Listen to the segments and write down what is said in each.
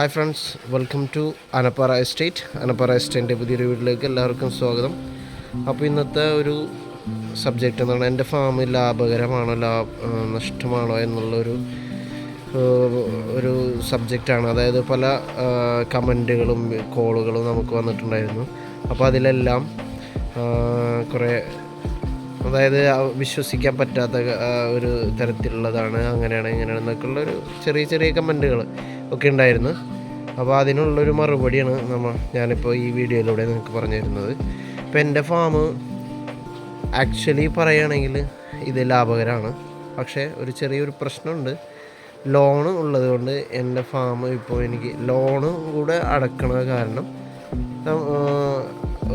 Hi friends welcome to Anappara estate Anappara എസ്റ്റേറ്റിന്റെ പുതിയൊരു വീട്ടിലേക്ക് എല്ലാവർക്കും സ്വാഗതം. അപ്പോൾ ഇന്നത്തെ ഒരു സബ്ജക്റ്റ് എന്താണ് എന്റെ ഫാം ലാഭകരമാണോ ലാഭ നഷ്ടമാണോ എന്നുള്ളൊരു ഒരു സബ്ജക്റ്റാണ് അതായത് പല കമന്റുകളും കോളുകളും നമുക്ക് വന്നിട്ടുണ്ടായിരുന്നു. അപ്പോൾ അതിലെല്ലാം കുറേ അതായത് വിശ്വസിക്കാൻ പറ്റാത്ത ഒരു തരത്തിലുള്ളതാണ് അങ്ങനെയാണ് ഇങ്ങനെയാണ് എന്നൊക്കെയുള്ള ഒരു ചെറിയ ചെറിയ കമന്റുകൾ ഒക്കെ ഉണ്ടായിരുന്നു. അപ്പോൾ അതിനുള്ളൊരു മറുപടിയാണ് നമ്മൾ ഞാനിപ്പോൾ ഈ വീഡിയോയിലൂടെ നിങ്ങൾക്ക് പറഞ്ഞു തരുന്നത്. ഇപ്പോൾ എന്റെ ഫാം ആക്ച്വലി പറയുകയാണെങ്കിൽ ഇത് ലാഭകരമാണ്. പക്ഷേ ഒരു ചെറിയൊരു പ്രശ്നമുണ്ട്. ലോണ് ഉള്ളത് കൊണ്ട് എന്റെ ഫാം ഇപ്പോൾ എനിക്ക് ലോണ് കൂടെ അടക്കണ കാരണം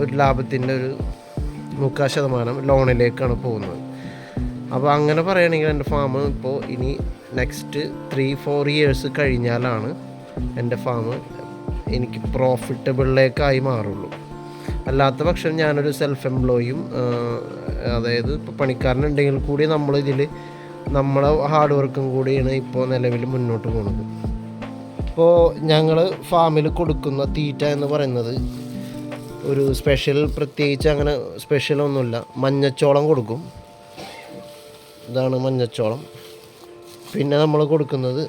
ഒരു ലാഭത്തിന്റെ ഒരു മുക്കാൽ ശതമാനം ലോണിലേക്കാണ് പോകുന്നത്. അപ്പോൾ അങ്ങനെ പറയുകയാണെങ്കിൽ എന്റെ ഫാം ഇപ്പോൾ ഇനി നെക്സ്റ്റ് ത്രീ ഫോർ ഇയേഴ്സ് കഴിഞ്ഞാലാണ് എന്റെ ഫാം എനിക്ക് പ്രോഫിറ്റബിളിലേക്കായി മാറുള്ളൂ. അല്ലാത്ത പക്ഷം ഞാനൊരു സെൽഫ് എംപ്ലോയും അതായത് ഇപ്പോൾ പണിക്കാരനുണ്ടെങ്കിൽ കൂടി നമ്മളിതിൽ നമ്മളെ ഹാർഡ് വർക്കും കൂടിയാണ് ഇപ്പോൾ നിലവിൽ മുന്നോട്ട് പോകുന്നത് ഇപ്പോൾ ഞങ്ങൾ ഫാമിൽ കൊടുക്കുന്ന തീറ്റ എന്ന് പറയുന്നത് ഒരു സ്പെഷ്യൽ പ്രത്യേകിച്ച് അങ്ങനെ സ്പെഷ്യൽ ഒന്നുമില്ല. മഞ്ഞച്ചോളം കൊടുക്കും. ഇതാണ് മഞ്ഞച്ചോളം. പിന്നെ നമ്മൾ കൊടുക്കുന്നത്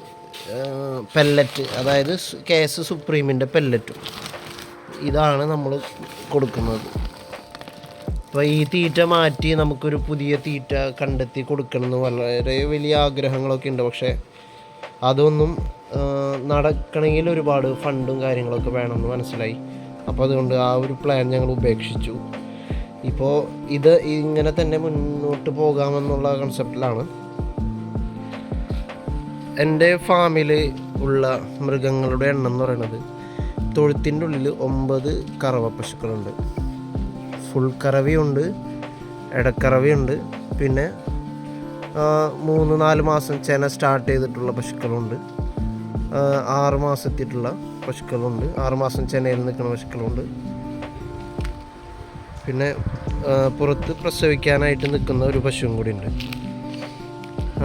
പെല്ലറ്റ് അതായത് കെ എസ് സുപ്രീമിന്റെ പെല്ലറ്റും ഇതാണ് നമ്മൾ കൊടുക്കുന്നത്. അപ്പോൾ ഈ തീറ്റ മാറ്റി നമുക്കൊരു പുതിയ തീറ്റ കണ്ടെത്തി കൊടുക്കണമെന്ന് വളരെ വലിയ ആഗ്രഹങ്ങളൊക്കെ ഉണ്ട്. പക്ഷേ അതൊന്നും നടക്കണമെങ്കിൽ ഒരുപാട് ഫണ്ടും കാര്യങ്ങളൊക്കെ വേണമെന്ന് മനസ്സിലായി. അപ്പോൾ അതുകൊണ്ട് ആ ഒരു പ്ലാൻ ഞങ്ങൾ ഉപേക്ഷിച്ചു. ഇപ്പോൾ ഇത് ഇങ്ങനെ തന്നെ മുന്നോട്ട് പോകാമെന്നുള്ള കൺസെപ്റ്റിലാണ് എന്റെ ഫാമിൽ ഉള്ള മൃഗങ്ങളുടെ എണ്ണം എന്ന് പറയുന്നത് തൊഴുത്തിന്റെ ഉള്ളിൽ ഒമ്പത് കറവ പശുക്കളുണ്ട്. ഫുൾ കറവയുണ്ട് ഇടക്കറവയുണ്ട് പിന്നെ മൂന്ന് നാല് മാസം ചെന സ്റ്റാർട്ട് ചെയ്തിട്ടുള്ള പശുക്കളുണ്ട്. ആറ് മാസത്തിട്ടുള്ള പശുക്കളുണ്ട് ആറുമാസം ചെന്നൈയിൽ നിൽക്കുന്ന പശുക്കളുണ്ട് പിന്നെ പുറത്ത് പ്രസവിക്കാനായിട്ട് നിൽക്കുന്ന ഒരു പശുവും കൂടി ഉണ്ട്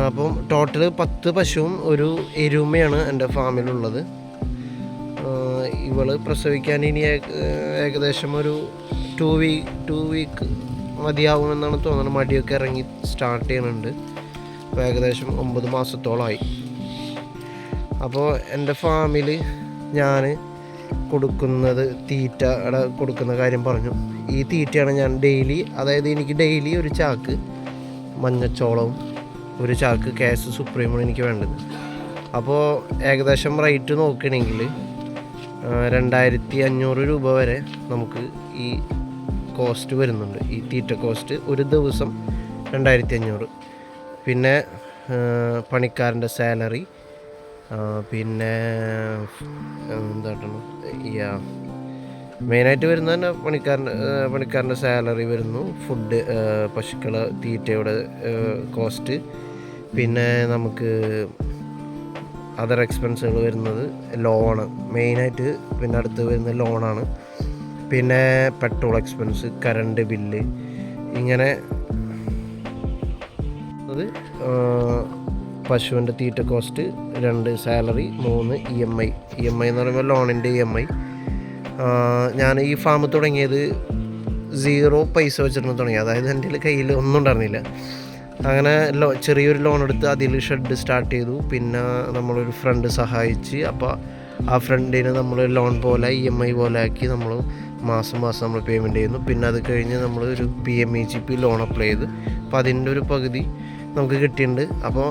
അപ്പം ടോട്ടൽ പത്ത് പശുവും ഒരു എരുമയാണ് എന്റെ ഫാമിലുള്ളത്. ഇവൾ പ്രസവിക്കാൻ ഇനി ഏകദേശം ഒരു ടു വീക്ക് ടു വീക്ക് മതിയാവുമെന്നാണ് തോന്നുന്നത്. മടിയൊക്കെ ഇറങ്ങി സ്റ്റാർട്ട് ചെയ്യുന്നുണ്ട്. അപ്പോൾ ഏകദേശം ഒമ്പത് മാസത്തോളമായി അപ്പോൾ എന്റെ ഫാമിൽ ഞാൻ കൊടുക്കുന്നത് തീറ്റ കൊടുക്കുന്ന കാര്യം പറഞ്ഞു. ഈ തീറ്റയാണ് ഞാൻ ഡെയിലി അതായത് എനിക്ക് ഡെയിലി ഒരു ചാക്ക് മഞ്ഞച്ചോളവും ഒരു ചാക്ക് കേസ് സുപ്രീമാണ് എനിക്ക് വേണ്ടത്. അപ്പോൾ ഏകദേശം റേറ്റ് നോക്കുകയാണെങ്കിൽ രണ്ടായിരത്തി അഞ്ഞൂറ് രൂപ വരെ നമുക്ക് ഈ കോസ്റ്റ് വരുന്നുണ്ട്. ഈ തീറ്റ കോസ്റ്റ് ഒരു ദിവസം രണ്ടായിരത്തി അഞ്ഞൂറ് പിന്നെ പണിക്കാരന്റെ സാലറി പിന്നെ എന്താണ് യാ മെയിനായിട്ട് വരുന്ന തന്നെ പണിക്കാരന്റെ പണിക്കാരന്റെ സാലറി വരുന്നു. ഫുഡ് പശുക്കളെ തീറ്റയുടെ കോസ്റ്റ്. പിന്നെ നമുക്ക് അതർ എക്സ്പെൻസുകൾ വരുന്നത് ലോണ് മെയിനായിട്ട് പിന്നെ അടുത്ത് വരുന്ന ലോണാണ് പിന്നെ പെട്രോൾ എക്സ്പെൻസ് കറണ്ട് ബില്ല് ഇങ്ങനെ. പശുവിന്റെ തീറ്റ കോസ്റ്റ് രണ്ട് സാലറി മൂന്ന് E M I. E M I എന്ന് പറയുമ്പോൾ ലോണിന്റെ ഇ എം ഐ. ഞാൻ ഈ ഫാം തുടങ്ങിയത് സീറോ പൈസ വെച്ചിരുന്ന് തുടങ്ങി. അതായത് എന്റെ കയ്യിൽ ഒന്നും ഉണ്ടായിരുന്നില്ല. അങ്ങനെ ലോ ചെറിയൊരു ലോൺ എടുത്ത് അതിൽ ഷെഡ് സ്റ്റാർട്ട് ചെയ്തു. പിന്നെ നമ്മളൊരു ഫ്രണ്ട് സഹായിച്ച് അപ്പോൾ ആ ഫ്രണ്ടിന് നമ്മൾ ലോൺ പോലെ ഇ എം ഐ പോലെ ആക്കി നമ്മൾ മാസം മാസം നമ്മൾ പേയ്മെന്റ് ചെയ്യുന്നു. പിന്നെ അത് കഴിഞ്ഞ് നമ്മൾ ഒരു P M E G P loan apply ചെയ്ത്. അപ്പോൾ അതിന്റെ ഒരു പകുതി നമുക്ക് കിട്ടിയിട്ടുണ്ട്. അപ്പോൾ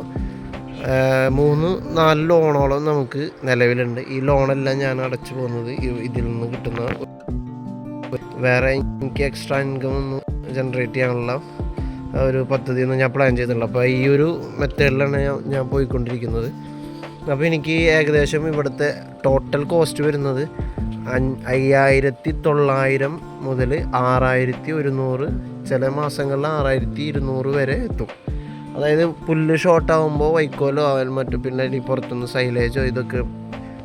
മൂന്ന് നാല് ലോണോളം നമുക്ക് നിലവിലുണ്ട്. ഈ ലോണെല്ലാം ഞാൻ അടച്ചു പോകുന്നത് ഇതിൽ നിന്ന് കിട്ടുന്ന വേറെ എനിക്ക് എക്സ്ട്രാ ഇൻകം ഒന്ന് ജനറേറ്റ് ചെയ്യാനുള്ള ഒരു പദ്ധതി പദ്ധതിയൊന്നും ഞാൻ പ്ലാൻ ചെയ്തിട്ടില്ല. അപ്പോൾ ഈ ഒരു മെത്തേഡിലാണ് ഞാൻ പോയിക്കൊണ്ടിരിക്കുന്നത്. അപ്പോൾ എനിക്ക് ഏകദേശം ഇവിടുത്തെ ടോട്ടൽ കോസ്റ്റ് വരുന്നത് അയ്യായിരത്തി തൊള്ളായിരം മുതൽ ആറായിരത്തി ഒരുന്നൂറ് ചില മാസങ്ങളിൽ ആറായിരത്തി ഇരുന്നൂറ് വരെ എത്തും. അതായത് പുല്ല് ഷോർട്ടാകുമ്പോൾ വൈക്കോലോ ആവാൻ മറ്റു. പിന്നെ ഈ പുറത്തുനിന്ന് സൈലേജോ ഇതൊക്കെ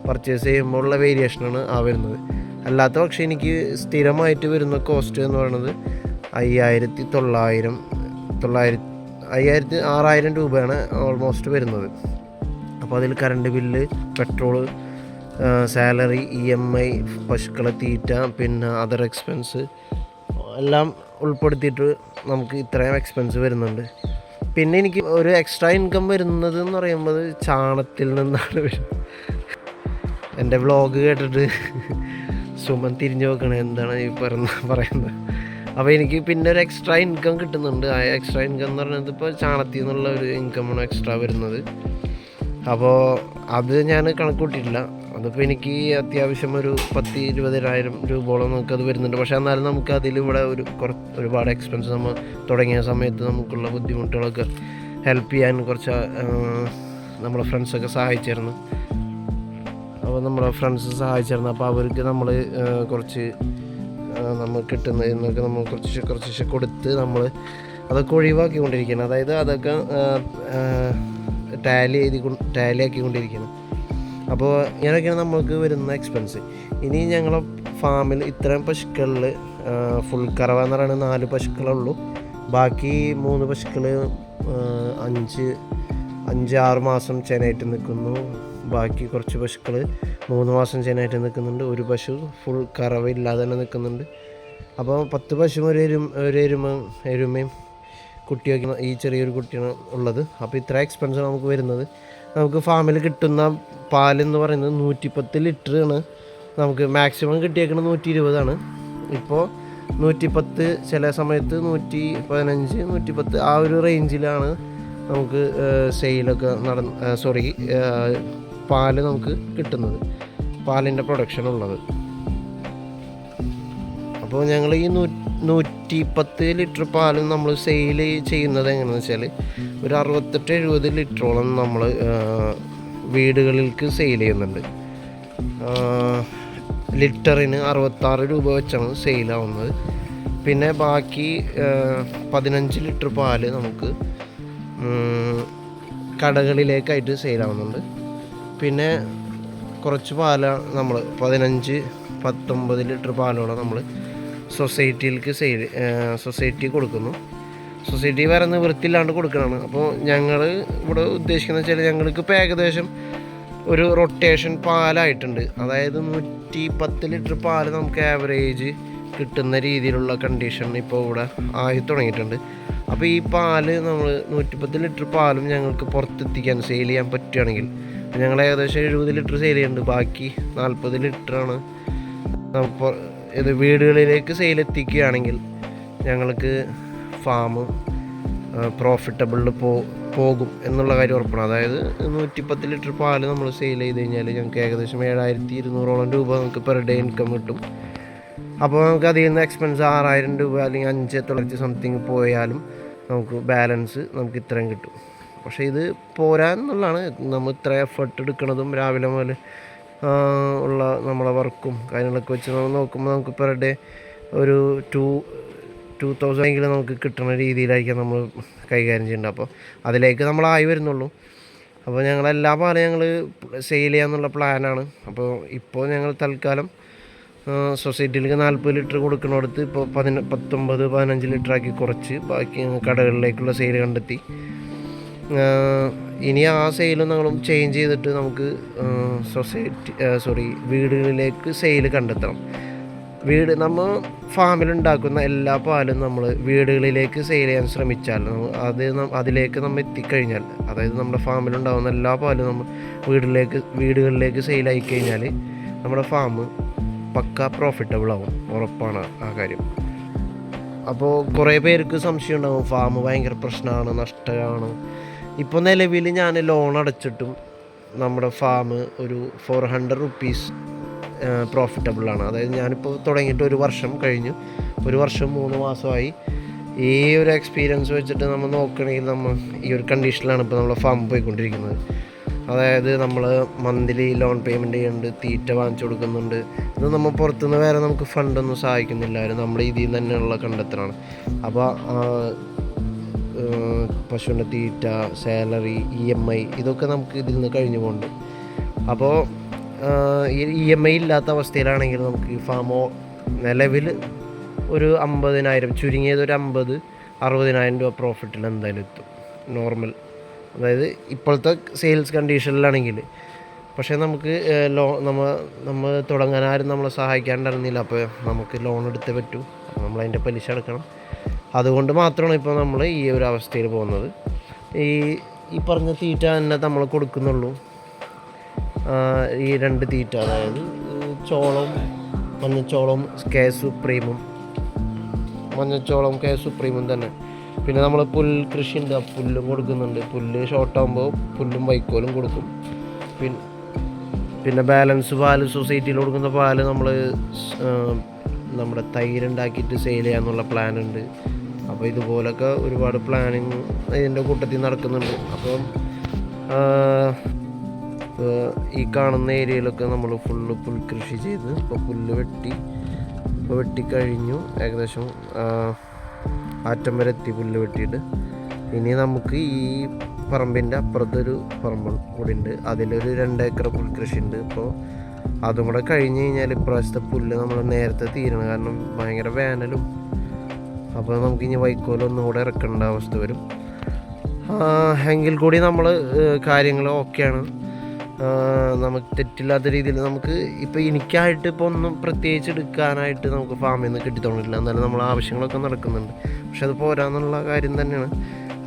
പർച്ചേസ് ചെയ്യുമ്പോൾ ഉള്ള വേരിയേഷനാണ് ആ വരുന്നത്. അല്ലാത്ത പക്ഷേ എനിക്ക് സ്ഥിരമായിട്ട് വരുന്ന കോസ്റ്റ് എന്ന് പറയുന്നത് അയ്യായിരത്തി തൊള്ളായിരം തൊള്ളായിരത്തി അയ്യായിരത്തി ആറായിരം രൂപയാണ് ഓൾമോസ്റ്റ് വരുന്നത്. അപ്പോൾ അതിൽ current bill petrol salary E M I പശുക്കളെ തീറ്റ പിന്നെ അതർ എക്സ്പെൻസ് എല്ലാം ഉൾപ്പെടുത്തിയിട്ട് നമുക്ക് ഇത്രയും എക്സ്പെൻസ് വരുന്നുണ്ട്. പിന്നെ എനിക്ക് ഒരു എക്സ്ട്രാ ഇൻകം വരുന്നത് എന്ന് പറയുമ്പോൾ ചാണത്തിൽ നിന്നാണ് വരുന്നത്. എന്റെ വ്ളോഗ് കേട്ടിട്ട് സുമൻ തിരിഞ്ഞു നോക്കണേ എന്താണ് ഈ പറഞ്ഞ പറയുന്നത്. അപ്പോൾ എനിക്ക് പിന്നെ ഒരു എക്സ്ട്രാ ഇൻകം കിട്ടുന്നുണ്ട്. ആ എക്സ്ട്രാ ഇൻകം എന്ന് പറയുന്നത് ഇപ്പോൾ ചാണത്തിൽ നിന്നുള്ള ഒരു ഇൻകമാണ് എക്സ്ട്രാ വരുന്നത്. അപ്പോൾ അത് ഞാൻ കണക്ക് കൂട്ടിയിട്ടില്ല. അതിപ്പോൾ എനിക്ക് അത്യാവശ്യം ഒരു പത്ത് ഇരുപതിനായിരം രൂപയോളം നമുക്കത് വരുന്നുണ്ട്. പക്ഷേ എന്നാലും നമുക്ക് അതിലിവിടെ ഒരു കുറച്ച് ഒരുപാട് എക്സ്പെൻസ് നമ്മൾ തുടങ്ങിയ സമയത്ത് നമുക്കുള്ള ബുദ്ധിമുട്ടുകളൊക്കെ ഹെൽപ്പ് ചെയ്യാൻ കുറച്ച് നമ്മളെ ഫ്രണ്ട്സൊക്കെ സഹായിച്ചിരുന്നു. അപ്പോൾ നമ്മളെ ഫ്രണ്ട്സ് സഹായിച്ചിരുന്നു. അപ്പോൾ അവർക്ക് നമ്മൾ കുറച്ച് നമ്മൾ കിട്ടുന്നതിൽ നിന്നൊക്കെ നമ്മൾ കുറച്ച് കുറച്ച് കൊടുത്ത് നമ്മൾ അതൊക്കെ ഒഴിവാക്കിക്കൊണ്ടിരിക്കുകയാണ് അതായത് അതൊക്കെ ടാലി എഴുതി ടാലി ആക്കിക്കൊണ്ടിരിക്കുകയാണ് അപ്പോൾ ഇങ്ങനെയൊക്കെയാണ് നമ്മൾക്ക് വരുന്ന എക്സ്പെൻസ് ഇനി ഞങ്ങളെ ഫാമിൽ ഇത്രയും പശുക്കളിൽ ഫുൾ കറവ എന്ന് പറയുന്നത് നാല് പശുക്കളുള്ളൂ ബാക്കി മൂന്ന് പശുക്കൾ അഞ്ച് അഞ്ച് ആറ് മാസം ചെനയായിട്ട് നിൽക്കുന്നു. ബാക്കി കുറച്ച് പശുക്കൾ മൂന്ന് മാസം ചെനയായിട്ട് നിൽക്കുന്നുണ്ട്. ഒരു പശു ഫുൾ കറവയില്ലാതെ തന്നെ നിൽക്കുന്നുണ്ട്. അപ്പോൾ പത്ത് പശു ഒരു എരു ഒരു എരുമ എരുമയും കുട്ടിയൊക്കെ ഈ ചെറിയൊരു കുട്ടിയാണ് ഉള്ളത്. അപ്പോൾ ഇത്ര എക്സ്പെൻസ് നമുക്ക് വരുന്നത്. നമുക്ക് ഫാമിൽ കിട്ടുന്ന പാലെന്ന് പറയുന്നത് നൂറ്റിപ്പത്ത് ലിറ്ററാണ് നമുക്ക് മാക്സിമം കിട്ടിയേക്കുന്നത് നൂറ്റി ഇരുപതാണ് ഇപ്പോൾ നൂറ്റിപ്പത്ത് ചില സമയത്ത് നൂറ്റി പതിനഞ്ച് നൂറ്റിപ്പത്ത് ആ ഒരു റേഞ്ചിലാണ് നമുക്ക് സെയിലൊക്കെ നടന്ന് സോറി പാൽ നമുക്ക് കിട്ടുന്നത്. പാലിന്റെ പ്രൊഡക്ഷൻ ഉള്ളത്. അപ്പോൾ ഞങ്ങൾ ഈ നൂ നൂറ്റി പത്ത് ലിറ്റർ പാലും നമ്മൾ സെയിൽ ചെയ്യുന്നത് എങ്ങനെയാണെന്ന് വെച്ചാൽ ഒരു അറുപത്തെട്ട് എഴുപത് ലിറ്ററോളം നമ്മൾ വീടുകളിലേക്ക് സെയിൽ ചെയ്യുന്നുണ്ട്. ലിറ്ററിന് അറുപത്താറ് രൂപ വെച്ചാണ് സെയിലാവുന്നത് പിന്നെ ബാക്കി പതിനഞ്ച് ലിറ്റർ പാൽ നമുക്ക് കടകളിലേക്കായിട്ട് സെയിലാവുന്നുണ്ട് പിന്നെ കുറച്ച് പാലാണ് നമ്മൾ പതിനഞ്ച് പത്തൊമ്പത് ലിറ്റർ പാലോളം നമ്മൾ സൊസൈറ്റിയിലേക്ക് സെയിൽ സൊസൈറ്റി കൊടുക്കുന്നു. സൊസൈറ്റി വേറെ നിവൃത്തിയില്ലാണ്ട് കൊടുക്കണതാണ് അപ്പോൾ ഞങ്ങൾ ഇവിടെ ഉദ്ദേശിക്കുന്നത് വെച്ചാൽ ഞങ്ങൾക്ക് ഇപ്പോൾ ഏകദേശം ഒരു റൊട്ടേഷൻ പാലായിട്ടുണ്ട്. അതായത് നൂറ്റി പത്ത് ലിറ്റർ പാൽ നമുക്ക് ആവറേജ് കിട്ടുന്ന രീതിയിലുള്ള കണ്ടീഷൻ ഇപ്പോൾ ഇവിടെ ആയി തുടങ്ങിയിട്ടുണ്ട്. അപ്പോൾ ഈ പാൽ നമ്മൾ നൂറ്റിപ്പത്ത് ലിറ്റർ പാലും ഞങ്ങൾക്ക് പുറത്തെത്തിക്കാൻ സെയിൽ ചെയ്യാൻ പറ്റുകയാണെങ്കിൽ ഞങ്ങൾ ഏകദേശം എഴുപത് ലിറ്റർ സെയിൽ ചെയ്യുന്നുണ്ട്. ബാക്കി നാൽപ്പത് ലിറ്ററാണ് ഇത് വീടുകളിലേക്ക് സെയിൽ എത്തിക്കുകയാണെങ്കിൽ ഞങ്ങൾക്ക് ഫാം പ്രോഫിറ്റബിളിൽ പോ പോകും എന്നുള്ള കാര്യം ഉറപ്പാണ്. അതായത് നൂറ്റിപ്പത്ത് ലിറ്റർ പാൽ നമ്മൾ സെയിൽ ചെയ്ത് കഴിഞ്ഞാൽ ഞങ്ങൾക്ക് ഏകദേശം ഏഴായിരത്തി ഇരുന്നൂറോളം രൂപ നമുക്ക് പെർ ഡേ ഇൻകം കിട്ടും. അപ്പോൾ നമുക്ക് അതിൽ നിന്ന് എക്സ്പെൻസ് ആറായിരം രൂപ അല്ലെങ്കിൽ അഞ്ച് തൊള്ളായിരത്തി സംതിങ് പോയാലും നമുക്ക് ബാലൻസ് നമുക്ക് ഇത്രയും കിട്ടും. പക്ഷേ ഇത് പോരാ എന്നുള്ളതാണ്. നമ്മൾ ഇത്ര എഫേർട്ട് എടുക്കുന്നതും രാവിലെ മുതൽ ഉള്ള നമ്മളെ വർക്കും കാര്യങ്ങളൊക്കെ വെച്ച് നമ്മൾ നോക്കുമ്പോൾ നമുക്ക് പെർ ഡേ ഒരു ടു ടു തൗസൻഡ് എങ്കിലും നമുക്ക് കിട്ടുന്ന രീതിയിലായിരിക്കും നമ്മൾ കൈകാര്യം ചെയ്യേണ്ടത്. അപ്പോൾ അതിലേക്ക് നമ്മളായി വരുന്നുള്ളൂ. അപ്പോൾ ഞങ്ങൾ എല്ലാ പാലും ഞങ്ങൾ സെയിൽ ചെയ്യാമെന്നുള്ള പ്ലാനാണ് അപ്പോൾ ഇപ്പോൾ ഞങ്ങൾ തൽക്കാലം സൊസൈറ്റിയിലേക്ക് നാൽപ്പത് ലിറ്റർ കൊടുക്കുന്നിടത്ത് ഇപ്പോൾ പതിന പത്തൊമ്പത് പതിനഞ്ച് ലിറ്റർ ആക്കി കുറച്ച് ബാക്കി കടകളിലേക്കുള്ള സെയിൽ കണ്ടെത്തി. ഇനി ആ സെയിൽ ഞങ്ങളും ചേഞ്ച് ചെയ്തിട്ട് നമുക്ക് സൊസൈറ്റി സോറി വീടുകളിലേക്ക് സെയിൽ കണ്ടെത്തണം. വീട് നമ്മൾ ഫാമിലുണ്ടാക്കുന്ന എല്ലാ പാലും നമ്മൾ വീടുകളിലേക്ക് സെയിൽ ചെയ്യാൻ ശ്രമിച്ചാൽ അത് അതിലേക്ക് നമ്മൾ എത്തിക്കഴിഞ്ഞാൽ അതായത് നമ്മുടെ ഫാമിലുണ്ടാകുന്ന എല്ലാ പാലും നമ്മൾ വീടിലേക്ക് വീടുകളിലേക്ക് സെയിലായി കഴിഞ്ഞാൽ നമ്മുടെ ഫാം പക്ക പ്രോഫിറ്റബിൾ ആവും. ഉറപ്പാണ് ആ കാര്യം. അപ്പോൾ കുറേ പേർക്ക് സംശയം ഉണ്ടാകും ഫാം ഭയങ്കര പ്രശ്നമാണ് നഷ്ടമാണ്. ഇപ്പോൾ നിലവിൽ ഞാൻ ലോൺ അടച്ചിട്ടും നമ്മുടെ ഫാം ഒരു ഫോർ ഹൺഡ്രഡ് റുപ്പീസ് പ്രോഫിറ്റബിളാണ് അതായത് ഞാനിപ്പോൾ തുടങ്ങിയിട്ട് ഒരു വർഷം കഴിഞ്ഞു. ഒരു വർഷം മൂന്ന് മാസമായി. ഈ ഒരു എക്സ്പീരിയൻസ് വെച്ചിട്ട് നമ്മൾ നോക്കുകയാണെങ്കിൽ നമ്മൾ ഈ ഒരു കണ്ടീഷനിലാണ് ഇപ്പോൾ നമ്മളെ ഫാം പോയിക്കൊണ്ടിരിക്കുന്നത്. അതായത് നമ്മൾ മന്ത്ലി ലോൺ പേയ്മെന്റ് ചെയ്യുന്നുണ്ട് തീറ്റ വാങ്ങിച്ചു കൊടുക്കുന്നുണ്ട്. ഇത് നമ്മൾ പുറത്തുനിന്ന് വേറെ നമുക്ക് ഫണ്ടൊന്നും സഹായിക്കുന്നില്ല നമ്മുടെ ഇതിൽ നിന്ന് തന്നെയുള്ള കണ്ടെത്തലാണ് അപ്പോൾ പശുവിന്റെ തീറ്റ സാലറി ഇ എം ഐ ഇതൊക്കെ നമുക്ക് ഇതിൽ നിന്ന് കഴിഞ്ഞു പോകുന്നുണ്ട് അപ്പോൾ ഇ എം ഐ ഇല്ലാത്ത അവസ്ഥയിലാണെങ്കിൽ നമുക്ക് ഈ ഫാമോ നിലവിൽ ഒരു അമ്പതിനായിരം ചുരുങ്ങിയത് ഒരു അമ്പത് അറുപതിനായിരം രൂപ പ്രോഫിറ്റിൽ എന്തായാലും എത്തും. നോർമൽ അതായത് ഇപ്പോഴത്തെ സെയിൽസ് കണ്ടീഷനിലാണെങ്കിൽ പക്ഷേ നമുക്ക് ലോ നമ്മ നമ്മൾ തുടങ്ങാൻ ആരും നമ്മളെ സഹായിക്കാണ്ടിരുന്നില്ല അപ്പോൾ നമുക്ക് ലോൺ എടുത്തേ പറ്റൂ. അപ്പോൾ നമ്മൾ പലിശ അടക്കണം. അതുകൊണ്ട് മാത്രമാണ് ഇപ്പോൾ നമ്മൾ ഈ ഒരു അവസ്ഥയിൽ പോകുന്നത്. ഈ ഈ പറഞ്ഞ തീറ്റ തന്നെ നമ്മൾ കൊടുക്കുന്നുള്ളൂ. ഈ രണ്ട് തീറ്റ അതായത് ചോളം ചോളവും മഞ്ഞച്ചോളവും കെ സുപ്രീമും. മഞ്ഞച്ചോളം കെ സുപ്രീമും തന്നെ. പിന്നെ നമ്മൾ പുൽ കൃഷി ഉണ്ട് പുല്ലും കൊടുക്കുന്നുണ്ട്. പുല്ല് ഷോർട്ടാകുമ്പോൾ പുല്ലും വൈക്കോലും കൊടുക്കും. പിന്നെ പിന്നെ ബാലൻസ് പാൽ സൊസൈറ്റിയിൽ കൊടുക്കുന്ന പാൽ നമ്മൾ നമ്മുടെ തൈരുണ്ടാക്കിയിട്ട് സെയിൽ ചെയ്യാന്നുള്ള പ്ലാൻ ഉണ്ട്. അപ്പോൾ ഇതുപോലൊക്കെ ഒരുപാട് പ്ലാനിങ് ഇതിന്റെ കൂട്ടത്തിൽ നടക്കുന്നുണ്ട്. അപ്പം ഈ കാണുന്ന ഏരിയയിലൊക്കെ നമ്മൾ ഫുള്ള് പുൽകൃഷി ചെയ്ത് ഇപ്പോൾ പുല്ല് വെട്ടി ഇപ്പോൾ വെട്ടിക്കഴിഞ്ഞു ഏകദേശം ആറ്റം വരെ എത്തി പുല്ല് വെട്ടിയിട്ട്. ഇനി നമുക്ക് ഈ പറമ്പിന്റെ അപ്പുറത്തൊരു പറമ്പ് കൂടി ഉണ്ട് അതിലൊരു രണ്ട് ഏക്കർ പുൽകൃഷി ഉണ്ട് ഇപ്പോൾ അതും കൂടെ കഴിഞ്ഞ് കഴിഞ്ഞാൽ ഇപ്രാവശ്യത്തെ പുല്ല് നമ്മൾ നേരത്തെ തീരണം കാരണം ഭയങ്കര വേനലും അപ്പോൾ നമുക്ക് ഇനി വൈക്കോലൊന്നും കൂടെ ഇറക്കേണ്ട അവസ്ഥ വരും. എങ്കിൽ കൂടി നമ്മൾ കാര്യങ്ങൾ ഓക്കെയാണ്. നമുക്ക് തെറ്റില്ലാത്ത രീതിയിൽ നമുക്ക് ഇപ്പോൾ എനിക്കായിട്ട് ഇപ്പോൾ ഒന്നും പ്രത്യേകിച്ച് എടുക്കാനായിട്ട് നമുക്ക് ഫാമിൽ നിന്ന് കിട്ടിത്തോണ്ടില്ല എന്നാലും നമ്മൾ ആവശ്യങ്ങളൊക്കെ നടക്കുന്നുണ്ട്. പക്ഷെ അത് പോരാന്നുള്ള കാര്യം തന്നെയാണ്.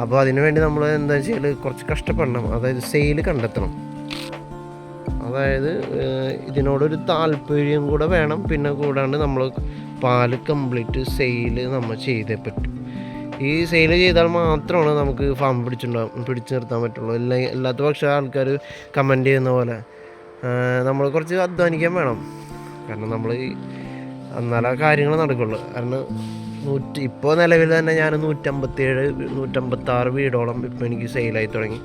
അപ്പോൾ അതിനുവേണ്ടി നമ്മൾ എന്താ വെച്ചാൽ കുറച്ച് കഷ്ടപ്പെടണം. അതായത് സെയിൽ കണ്ടെത്തണം. അതായത് ഇതിനോടൊരു താല്പര്യം കൂടെ വേണം. പിന്നെ കൂടാണ്ട് നമ്മൾ പാൽ കംപ്ലീറ്റ് സെയിൽ നമ്മൾ ചെയ്തേ പറ്റും. ഈ സെയിൽ ചെയ്താൽ മാത്രമാണ് നമുക്ക് ഫാം പിടിച്ചുണ്ടാവും പിടിച്ചു നിർത്താൻ പറ്റുള്ളൂ. എല്ലാ അല്ലാത്ത പക്ഷേ ആൾക്കാർ കമന്റ് ചെയ്യുന്ന പോലെ നമ്മൾ കുറച്ച് അധ്വാനിക്കാൻ വേണം. കാരണം നമ്മൾ എന്നാലേ കാര്യങ്ങൾ നടക്കുള്ളൂ. കാരണം നൂറ്റി ഇപ്പോൾ നിലവിൽ തന്നെ ഞാൻ നൂറ്റമ്പത്തേഴ് നൂറ്റമ്പത്താറ് വീടോളം ഇപ്പോൾ എനിക്ക് സെയിലായി തുടങ്ങി.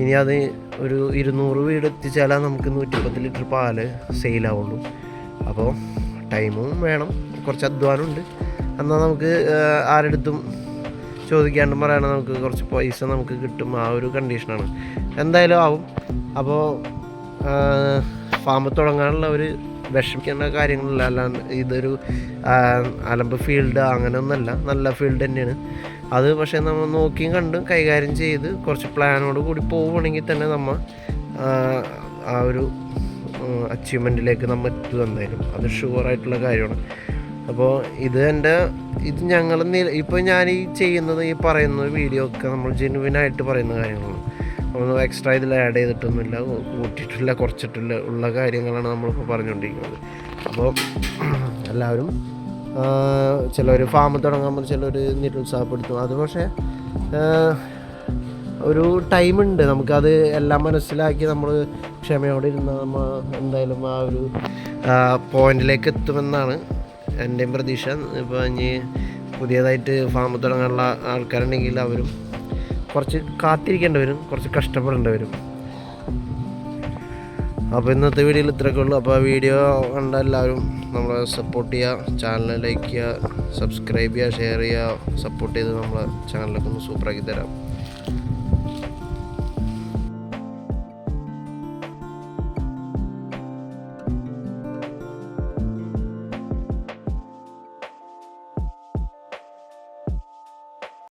ഇനി അത് ഒരു ഇരുന്നൂറ് വീട് എത്തിച്ചാലേ നമുക്ക് നൂറ്റിപ്പത്ത് ലിറ്റർ പാൽ സെയിലാവുള്ളൂ അപ്പോൾ ടൈമും വേണം. കുറച്ച് അധ്വാനമുണ്ട്. എന്നാൽ നമുക്ക് ആരെടുത്തും ചോദിക്കാണ്ട് പറയണം. നമുക്ക് കുറച്ച് പൈസ നമുക്ക് കിട്ടും. ആ ഒരു കണ്ടീഷനാണ് എന്തായാലും ആവും. അപ്പോൾ ഫാം തുടങ്ങാനുള്ള ഒരു വിഷമിക്കേണ്ട കാര്യങ്ങളില്ല. അല്ലാണ്ട് ഇതൊരു അലമ്പ് ഫീൽഡ് അങ്ങനെയൊന്നല്ല നല്ല ഫീൽഡ് തന്നെയാണ്. അത് പക്ഷേ നമ്മൾ നോക്കിയും കണ്ടും കൈകാര്യം ചെയ്ത് കുറച്ച് പ്ലാനോട് കൂടി പോവുകയാണെങ്കിൽ തന്നെ നമ്മൾ ആ, ഒരു അച്ചീവ്മെന്റിലേക്ക് നമ്മൾ എത്തുക എന്തായാലും അത് ഷുവറായിട്ടുള്ള കാര്യമാണ്. അപ്പോൾ ഇത് എന്റെ ഇത് ഞങ്ങൾ ഇപ്പോൾ ഞാൻ ഈ ചെയ്യുന്നത് ഈ പറയുന്ന വീഡിയോ ഒക്കെ നമ്മൾ ജെനുവിനായിട്ട് പറയുന്ന കാര്യങ്ങളാണ്. ഒന്നും എക്സ്ട്രാ ഇതിൽ ആഡ് ചെയ്തിട്ടൊന്നുമില്ല. കൂട്ടിയിട്ടില്ല കുറച്ചിട്ടില്ല ഉള്ള കാര്യങ്ങളാണ് നമ്മളിപ്പോൾ പറഞ്ഞുകൊണ്ടിരിക്കുന്നത് അപ്പോൾ എല്ലാവരും ചിലർ ഫാം തുടങ്ങാൻ പറഞ്ഞ് ചിലർ നിരുത്സാഹപ്പെടുത്തും അത് പക്ഷേ ഒരു ടൈമുണ്ട് നമുക്കത് എല്ലാം മനസ്സിലാക്കി നമ്മൾ ക്ഷമയോടെ ഇരുന്നാൽ നമ്മൾ എന്തായാലും ആ ഒരു പോയിന്റിലേക്ക് എത്തുമെന്നാണ് എന്റെയും പ്രതീക്ഷ. ഇപ്പോൾ ഇനി പുതിയതായിട്ട് ഫാം തുടങ്ങാനുള്ള ആൾക്കാരുണ്ടെങ്കിൽ അവരും കുറച്ച് കാത്തിരിക്കേണ്ടി വരും കുറച്ച് കഷ്ടപ്പെടേണ്ടി വരും. അപ്പോൾ ഇന്നത്തെ വീഡിയോയിൽ ഇത്രയൊക്കെ ഉള്ളൂ. അപ്പോൾ ആ വീഡിയോ കണ്ട എല്ലാവരും നമ്മളെ സപ്പോർട്ട് ചെയ്യുക ചാനൽ ലൈക്ക് ചെയ്യുക സബ്സ്ക്രൈബ് ചെയ്യുക ഷെയർ ചെയ്യുക സപ്പോർട്ട് ചെയ്ത് നമ്മളെ ചാനലൊക്കെ ഒന്ന് സൂപ്പറാക്കി തരാം.